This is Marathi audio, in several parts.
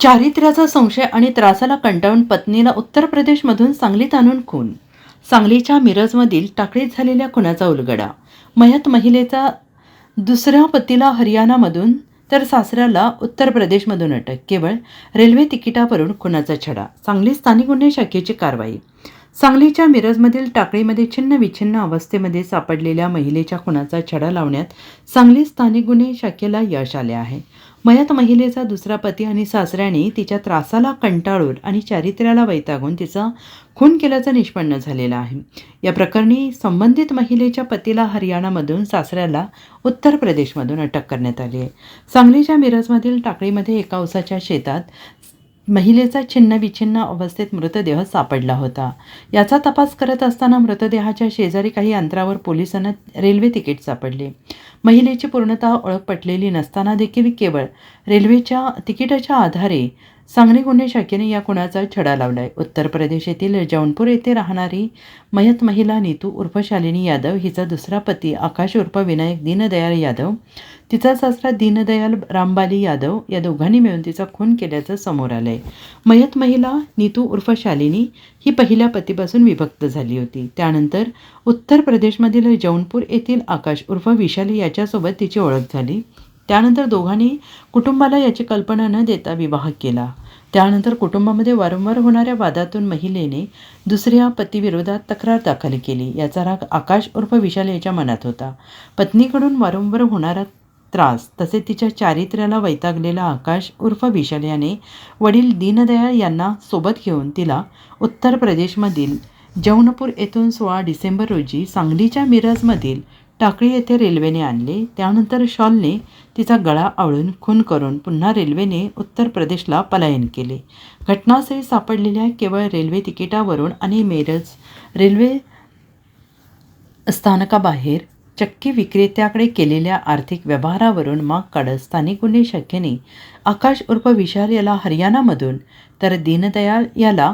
चारित्र्याचा संशय आणि त्रासाला कंटाळून पत्नीला उत्तर प्रदेशमधून सांगलीत आणून खून. सांगलीच्या मिरजमधील टाकळीत झालेल्या खुनाचा उलगडा. मयत महिलेचा दुसऱ्या पतीला हरियाणामधून तर सासऱ्याला उत्तर प्रदेशमधून अटक. केवळ रेल्वे तिकिटावरून खुनाचा छडा. सांगली स्थानिक गुन्हे शाखेची कारवाई. सांगलीच्या मिरजमधील टाकळीमध्ये छिन्न विछिन्न अवस्थेमध्ये सापडलेल्या महिलेच्या खुनाचा छडा लावण्यात सांगली स्थानिक गुन्हे शाखेला यश आले आहे. मयत महिलेचा दुसरा पती आणि सासऱ्याने तिच्या त्रासाला कंटाळून आणि चारित्र्याला वैतागून तिचा खून केल्याचं निष्पन्न झालेलं आहे. या प्रकरणी संबंधित महिलेच्या पतीला हरियाणामधून सासऱ्याला उत्तर प्रदेशमधून अटक करण्यात आली आहे. सांगलीच्या मिरजमधील टाकळीमध्ये एका उसाच्या शेतात महिलेचा छिन्न विछिन्न अवस्थेत मृतदेह सापडला होता. याचा तपास करत असताना मृतदेहाच्या शेजारी काही अंतरावर पोलिसांना रेल्वे तिकीट सापडले. महिलेची पूर्णतः ओळख पटलेली नसताना देखील केवळ रेल्वेच्या तिकिटाच्या आधारे सांगली गुन्हे शाखेने या खुनाचा छडा लावलाय. उत्तर प्रदेश येथील जौनपूर येथे राहणारी मयत महिला नीतू उर्फ शालिनी यादव हिचा दुसरा पती आकाश उर्फ विनायक दीनदयाल यादव तिचा सासरा दीनदयाल रामबाली यादव या दोघांनी मिळून तिचा खून केल्याचं समोर आलंय. मयत महिला नीतू उर्फ शालिनी ही पहिल्या पतीपासून विभक्त झाली होती. त्यानंतर उत्तर प्रदेशमधील जौनपूर येथील आकाश उर्फ विशाली याच्यासोबत तिची ओळख झाली. त्यानंतर दोघांनी कुटुंबाला याची कल्पना न देता विवाह केला. त्यानंतर कुटुंबामध्ये वारंवार होणाऱ्या वादातून महिलेने दुसऱ्या पतीविरोधात तक्रार दाखल केली. याचा राग आकाश उर्फ विशाल याच्या मनात होता. पत्नीकडून वारंवार होणारा त्रास तसेच तिच्या चारित्र्याला वैतागलेला आकाश उर्फ विशाल याने वडील दीनदयाळ यांना सोबत घेऊन तिला उत्तर प्रदेशमधील जौनपूर येथून सोळा डिसेंबर रोजी सांगलीच्या मिरजमधील टाकळी येथे रेल्वेने आणले. त्यानंतर शॉलने तिचा गळा आवळून खून करून पुन्हा रेल्वेने उत्तर प्रदेशला पलायन केले. घटनास्थळी सापडलेल्या केवळ रेल्वे तिकिटावरून आणि मिरज रेल्वे स्थानकाबाहेर चक्की विक्रेत्याकडे केलेल्या आर्थिक व्यवहारावरून माग काढत स्थानिक गुन्हे शाखेने आकाश उर्फ विशाल याला हरियाणामधून तर दीनदयाल याला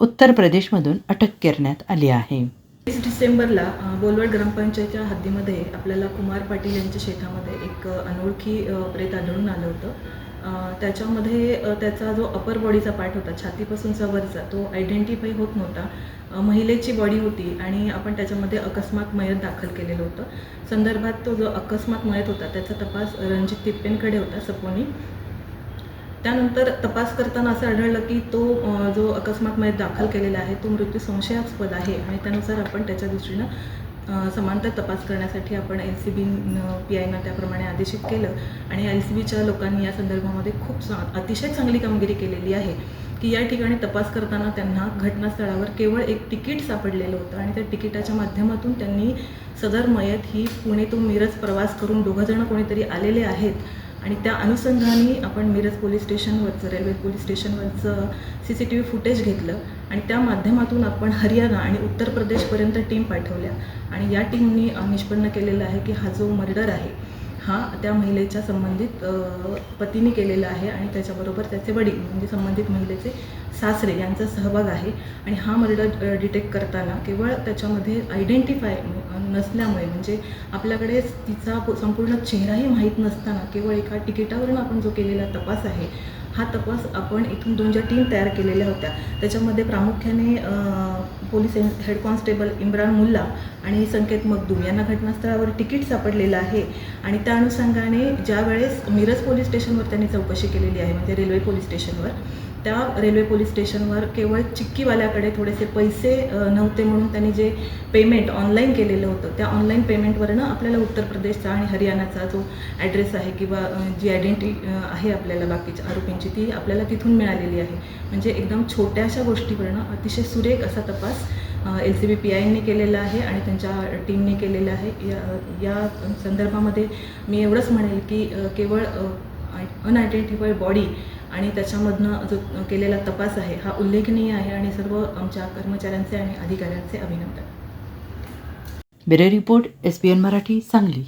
उत्तर प्रदेशमधून अटक करण्यात आली आहे. वीस डिसेंबरला बोलवड ग्रामपंचायतच्या हद्दीमध्ये आपल्याला कुमार पाटील यांच्या शेतामध्ये एक अनोळखी प्रेत आढळून आलं होतं. त्याच्यामध्ये त्याचा जो अपर बॉडीचा पार्ट होता छातीपासूनचा वरचा तो आयडेंटिफाय होत नव्हता. महिलेची बॉडी होती आणि आपण त्याच्यामध्ये अकस्मात मयत दाखल केलेलं होतं. संदर्भात तो जो अकस्मात मयत होता त्याचा तपास रणजित तिप्पेंकडे होता सपोनी. त्यानंतर तपास करताना असं आढळलं की तो जो अकस्मात मयत दाखल केलेला आहे तो मृत्यू संशयास्पद आहे आणि त्यानुसार आपण त्याच्या दृष्टीनं समांतर तपास करण्यासाठी आपण एल सी बी पी आयनं त्याप्रमाणे आदेशित केलं. आणि एल सी बीच्या लोकांनी या संदर्भामध्ये खूप अतिशय चांगली कामगिरी केलेली आहे की या ठिकाणी तपास करताना त्यांना घटनास्थळावर केवळ एक तिकीट सापडलेलं होतं आणि त्या तिकिटाच्या माध्यमातून त्यांनी सदर मयत ही पुणे तो मिरज प्रवास करून दोघंजणं कोणीतरी आलेले आहेत. आणि त्या अनुषंगाने आपण मिरज पोलीस स्टेशनवरचं railway police स्टेशनवरचं C C T V footage घेतलं आणि त्या माध्यमातून आपण हरियाणा आणि उत्तर प्रदेशपर्यंत टीम पाठवल्या. आणि या टीमनी निष्पन्न केलेलं आहे की हा जो मर्डर आहे हा त्या महिलेच्या संबंधित पतीने केलेला आहे आणि त्याच्याबरोबर त्याचे वडील म्हणजे संबंधित महिलेचे सासरे यांचा सहभाग आहे. आणि हा मर्डर डिटेक्ट करताना केवळ त्याच्यामध्ये आयडेंटिफाय नसल्यामुळे म्हणजे आपल्याकडे तिचा संपूर्ण चेहराही माहीत नसताना केवळ एका तिकिटावरून आपण जो केलेला तपास आहे हा तपास आपण इथून दोन ज्या टीम तयार केलेल्या होत्या त्याच्यामध्ये प्रामुख्याने police head constable Imran Mulla आणि संकेत मगदूम यांना घटनास्थळावर तिकीट सापडलेलं आहे. आणि त्या अनुषंगाने ज्यावेळेस मिरज पोलीस स्टेशनवर त्यांनी चौकशी केलेली आहे म्हणजे रेल्वे पोलीस स्टेशनवर त्या रेल्वे पोलीस स्टेशनवर केवळ चिक्कीवाल्याकडे थोडेसे पैसे नव्हते म्हणून त्यांनी जे पेमेंट ऑनलाईन केलेलं होतं त्या ऑनलाईन पेमेंटवरनं आपल्याला उत्तर प्रदेशचा आणि हरियाणाचा जो ॲड्रेस आहे किंवा जी आयडेंटिटी आहे आपल्याला बाकीच्या आरोपींची ती आपल्याला तिथून मिळालेली आहे. म्हणजे एकदम छोट्याशा गोष्टीवरनं अतिशय सुरेख असा तपास एल सी बी पी आयने केलेला आहे आणि त्यांच्या टीमने केलेला आहे. या या संदर्भामध्ये मी एवढंच म्हणेल की केवळ अनआयडेंटिफाईड बॉडी आणि त्याच्यामधनं जो केलेला तपास आहे हा उल्लेखनीय आहे आणि सर्व आमच्या कर्मचाऱ्यांचे आणि अधिकाऱ्यांचे अभिनंदन. Bureau report S P N Marathi Sangli.